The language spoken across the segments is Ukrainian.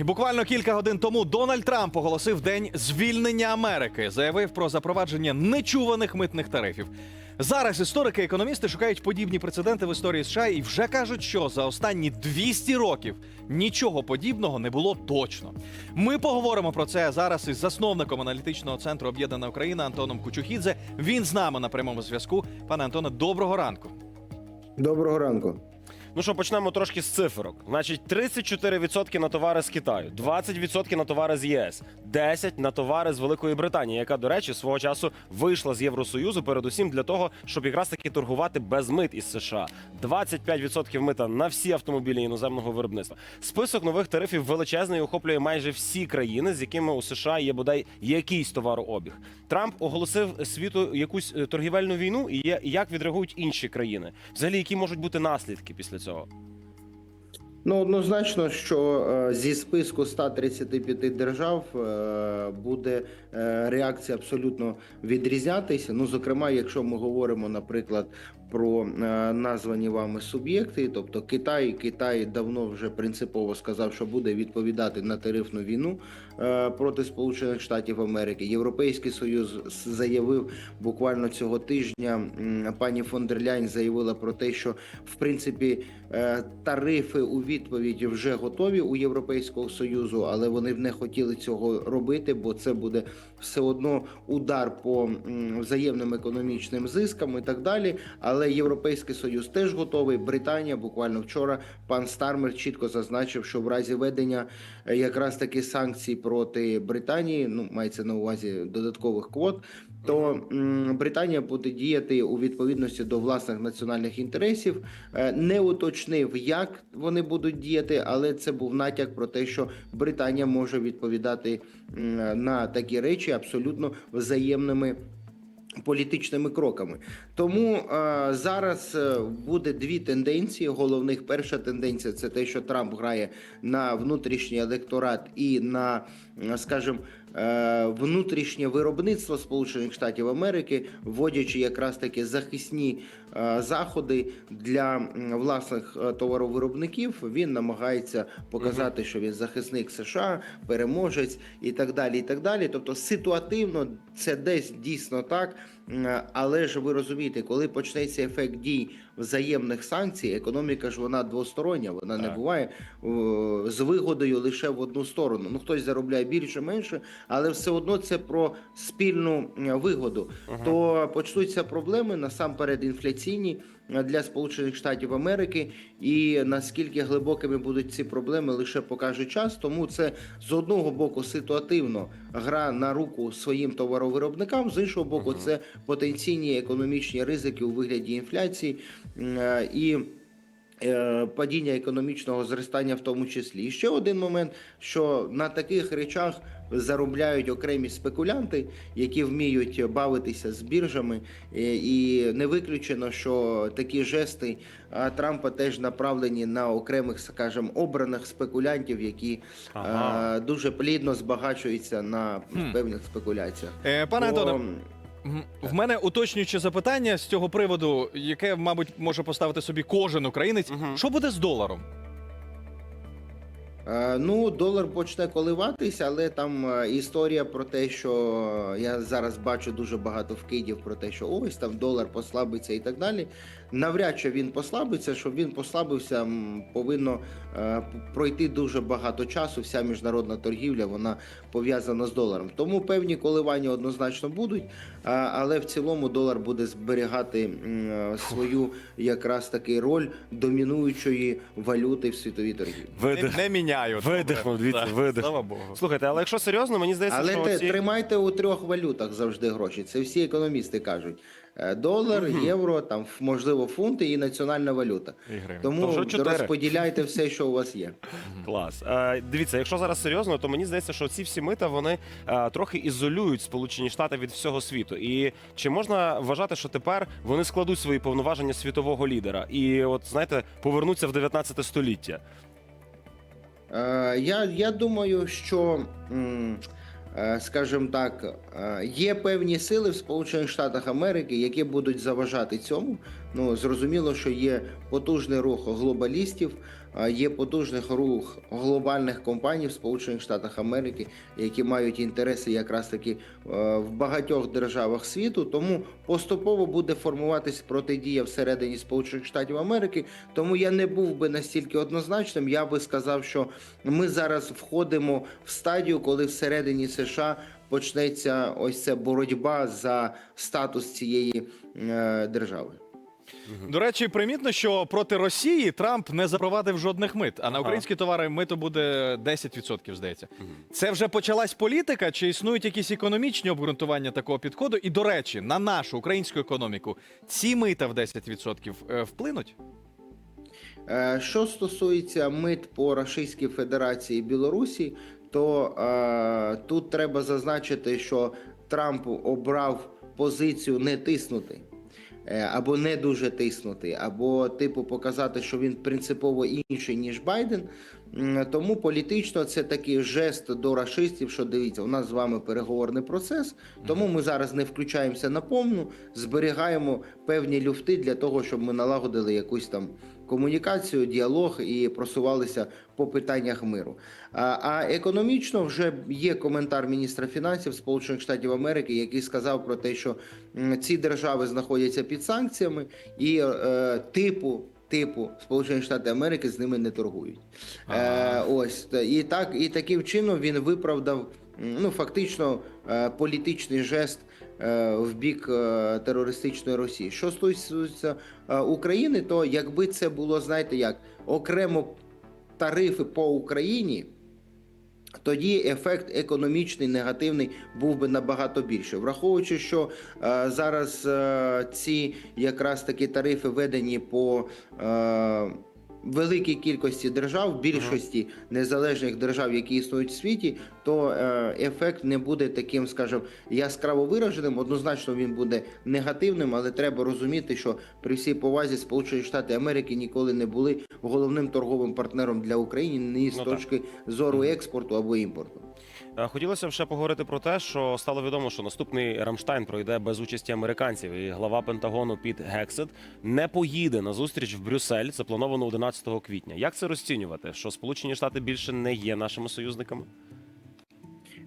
І буквально кілька годин тому Дональд Трамп оголосив день звільнення Америки. Заявив про запровадження нечуваних митних тарифів. Зараз історики, економісти шукають подібні прецеденти в історії США і вже кажуть, що за останні 200 років нічого подібного не було точно. Ми поговоримо про це зараз із засновником аналітичного центру Об'єднана Україна Антоном Кучухідзе. Він з нами на прямому зв'язку. Пане Антоне, доброго ранку. Доброго ранку. Ну що, почнемо трошки з циферок. Значить, 34% на товари з Китаю, 20% на товари з ЄС, 10% на товари з Великої Британії, яка, до речі, свого часу вийшла з Євросоюзу, передусім для того, щоб якраз таки торгувати без мит із США. 25% мита на всі автомобілі іноземного виробництва. Список нових тарифів величезний охоплює майже всі країни, з якими у США є бодай якийсь товарообіг. Трамп оголосив світу якусь е, торгівельну війну, і як відреагують інші країни. Взагалі, які можуть бути наслідки після? so Ну однозначно, що е, зі списку 135 держав е, буде е, реакція абсолютно відрізнятися. Ну, зокрема, якщо ми говоримо, наприклад, про названі вами суб'єкти, тобто Китай, Китай давно вже принципово сказав, що буде відповідати на тарифну війну проти Сполучених Штатів Америки. Європейський Союз заявив буквально цього тижня. Пані фон дер Ляйн заявила про те, що в принципі тарифи у відповіді вже готові у Європейського союзу, але вони б не хотіли цього робити, бо це буде все одно удар по взаємним економічним зискам і так далі. Але Європейський Союз теж готовий. Британія буквально вчора пан Стармер чітко зазначив, що в разі ведення е, якраз таки санкцій проти Британії, ну мається на увазі додаткових квот. То Британія буде діяти у відповідності до власних національних інтересів, Е, не уточнив, як вони будуть діяти, але це був натяк про те, що Британія може відповідати на такі речі абсолютно взаємними. Політичними кроками тому е, зараз е, буде дві тенденції. Головних перша тенденція це те, що Трамп грає на внутрішній електорат і на, скажімо, внутрішнє виробництво Сполучених Штатів Америки, вводячи якраз таки захисні е, заходи для власних е, товаровиробників. Він намагається показати, що він захисник США, переможець і так далі. І так далі. Тобто ситуативно це десь дійсно так. М, Але ж ви розумієте, коли почнеться ефект дій взаємних санкцій, економіка ж вона двостороння, вона не буває з вигодою лише в одну сторону. Ну хтось заробляє більше, менше, але все одно це про спільну вигоду. вигоду. То почнуться проблеми насамперед інфляційні е, для Сполучених Штатів Америки, і наскільки глибокими будуть ці проблеми, лише покаже час. Тому це з одного боку ситуативно гра на руку своїм товаровиробникам, з іншого боку, це потенційні економічні ризики у вигляді інфляції е, і. Е, Падіння економічного зростання в тому числі. І ще один момент, що на таких речах заробляють окремі спекулянти, які вміють бавитися з біржами, Е, і не виключено, що такі жести Трампа теж направлені на окремих, скажімо, обраних спекулянтів, які Ага. дуже плідно збагачуються на певних спекуляціях. Е, пане Антоне, В мене уточнююче запитання з цього приводу, яке, мабуть, може поставити собі кожен українець. Мгм. Що буде з доларом? Е, Ну, долар почне коливатися, але там е, історія про те, що я зараз бачу дуже багато вкидів про те, що ось там долар послабиться і так далі. Навряд чи він послабиться. Щоб він послабився, повинно е, пройти дуже багато часу. Вся міжнародна торгівля вона пов'язана з доларом. Тому певні коливання однозначно будуть, але в цілому долар буде зберігати е, свою якраз таки роль домінуючої валюти в світовій торгівлі. Видих. Не, не міняю. Видихнув, видих. Слава Богу. Слухайте, але якщо серйозно, мені здається, Але що те, ці... тримайте у трьох валютах завжди гроші. Це всі економісти кажуть. Е, Долар, євро, там можливо фунти і національна валюта. І. Тому То розподіляйте все, що у вас є. Клас. Е, дивіться, якщо зараз серйозно, то мені здається, що ці всі мита вони е, трохи ізолюють Сполучені Штати від всього світу. І чи можна вважати, що тепер вони складуть свої повноваження світового лідера і, от знаєте, повернуться в 19 століття? Е, Я, я думаю, що, м, скажімо так, е, є певні сили в Сполучених Штатах Америки, які будуть заважати цьому. Ну, зрозуміло, що є потужний рух глобалістів, є потужних рух глобальних компаній в Сполучених Штатах Америки, які мають інтереси якраз таки е, в багатьох державах світу. Тому поступово буде формуватись протидія всередині Сполучених Штатів Америки. Тому я не був би настільки однозначним. Я би сказав, що ми зараз входимо в стадію, коли всередині США почнеться ось ця боротьба за статус цієї е, держави. До речі, примітно, що проти Росії Трамп не запровадив жодних мит, а на українські товари мито буде 10%, здається. Це вже почалась політика, чи існують якісь економічні обґрунтування такого підходу? І, до речі, на нашу українську економіку ці мита в 10% е, вплинуть? Е, Що стосується мит по Російській Федерації і Білорусі, то е, тут треба зазначити, що Трамп обрав позицію не тиснути. Е, Або не дуже тиснути, або типу показати, що він принципово інший ніж Байден. Тому політично це такий жест до рашистів, що дивіться, у нас з вами переговорний процес, тому ми зараз не включаємося на повну, зберігаємо певні люфти для того, щоб ми налагодили якусь там комунікацію, діалог і просувалися по питаннях миру. А, а економічно вже є коментар міністра фінансів Сполучених Штатів Америки, який сказав про те, що ці держави знаходяться під санкціями і е, типу. Типу Сполучені Штати Америки з ними не торгують. Е, ось і так, і таким чином він виправдав ну фактично е, політичний жест в бік е, терористичної Росії. Що стосується е, України, то якби це було, знаєте, як окремо тарифи по Україні. Тоді ефект економічний негативний був би набагато більше, враховуючи, що е, зараз е, ці якраз такі тарифи введені по е, великій кількості держав, більшості незалежних держав, які існують в світі, то е, ефект не буде таким, скажімо, яскраво вираженим. Однозначно він буде негативним, але треба розуміти, що при всій повазі Сполучені Штати Америки ніколи не були головним торговим партнером для України ні з Ну, так. точки зору експорту або імпорту. Е, Хотілося б ще поговорити про те, що стало відомо, що наступний Рамштайн пройде без участі американців, і глава Пентагону Піт Гексет не поїде на зустріч в Брюссель, заплановано 11 квітня. Як це розцінювати? Що Сполучені Штати більше не є нашими союзниками?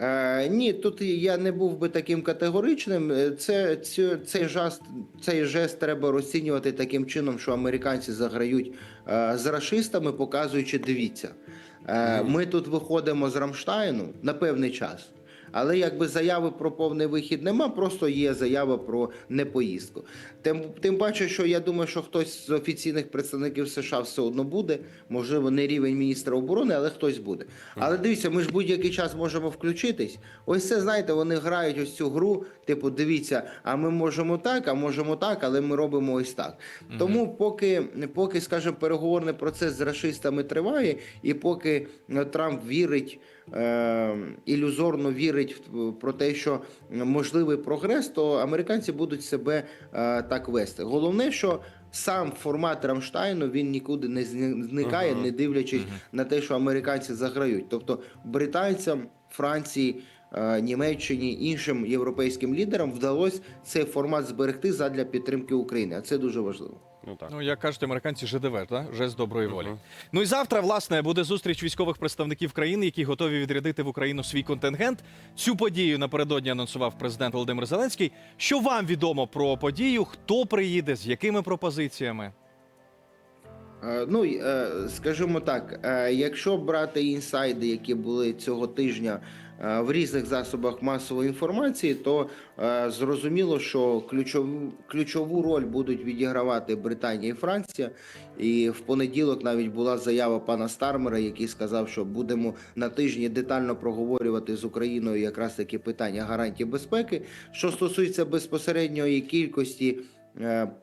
Е, ні, тут я не був би таким категоричним. Е, Це, цю- цей, жест, цей жест треба розцінювати таким чином, що американці заграють е, з рашистами, показуючи, дивіться. Е, ми тут виходимо з Рамштайну на певний час. Але якби заяви про повний вихід нема, просто є заява про непоїздку. Тим, тим паче, що я думаю, що хтось з офіційних представників США все одно буде. Можливо, не рівень міністра оборони, але хтось буде. Але дивіться, ми ж будь-який час можемо включитись. Ось це знаєте, вони грають ось цю гру. Типу, дивіться, а ми можемо так, а можемо так, але ми робимо ось так. Тому, поки, поки, скажімо, переговорний процес з расистами триває, і поки е, Трамп вірить. Е, ілюзорно вірить в про те, що можливий прогрес, то американці будуть себе е, так вести. Головне, що сам формат Рамштайну він нікуди не зни- зникає, не дивлячись на те, що американці заграють. Тобто британцям, Франції. е, Німеччині іншим європейським лідерам вдалося цей формат зберегти задля підтримки України, а це дуже важливо. Ну так. Ну, як кажуть американці, ЖДВ, так? Жест доброї волі. Мгм. Ну і завтра, власне, буде зустріч військових представників країни, які готові відрядити в Україну свій контингент. Цю подію напередодні анонсував президент Володимир Зеленський. Що вам відомо про подію? Хто приїде, з якими пропозиціями? Е, Ну, е, скажімо так, е, якщо брати інсайди, які були цього тижня в різних засобах масової інформації, то зрозуміло, що ключову, ключову роль будуть відігравати Британія і Франція. І в понеділок навіть була заява пана Стармера, який сказав, що будемо на тижні детально проговорювати з Україною якраз такі питання гарантій безпеки. Що стосується безпосередньої кількості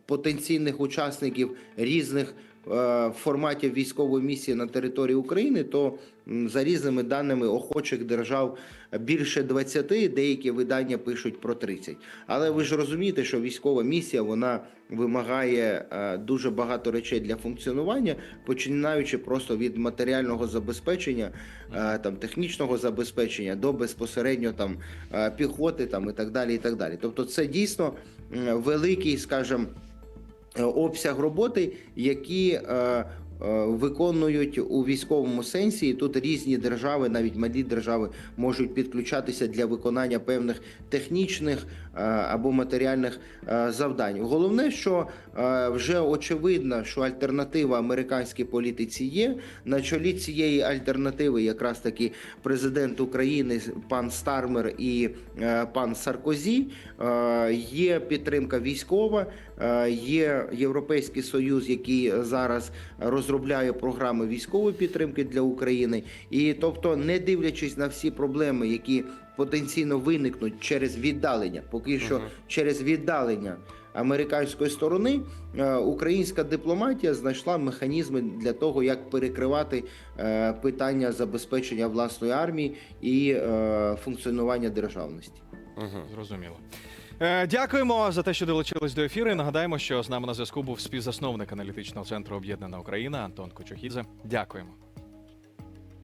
потенційних учасників різних е, форматів військової місії на території України, то за різними даними охочих держав більше 20, деякі видання пишуть про 30. Але ви ж розумієте, що військова місія вона вимагає е, дуже багато речей для функціонування, починаючи просто від матеріального забезпечення, е, там технічного забезпечення до безпосередньо там піхоти, там і так далі. І так далі. Тобто, це дійсно великий, скажімо, обсяг роботи, які е, е, виконують у військовому сенсі, і тут різні держави, навіть малі держави, можуть підключатися для виконання певних технічних е, або матеріальних е, завдань. Головне, що е, вже очевидно, що альтернатива американській політиці є. На чолі цієї альтернативи, якраз таки президент України пан Стармер і е, пан Саркозі. Е, Є підтримка військова, е, є Європейський Союз, який зараз розробляє програми військової підтримки для України. І тобто, не дивлячись на всі проблеми, які потенційно виникнуть через віддалення, поки що Мгм. через віддалення американської сторони, е, українська дипломатія знайшла механізми для того, як перекривати е, питання забезпечення власної армії і е, функціонування державності. Угу. Зрозуміло. Е, Дякуємо за те, що долучились до ефіру. І нагадаємо, що з нами на зв'язку був співзасновник аналітичного центру Об'єднана Україна Антон Кочухідзе. Дякуємо.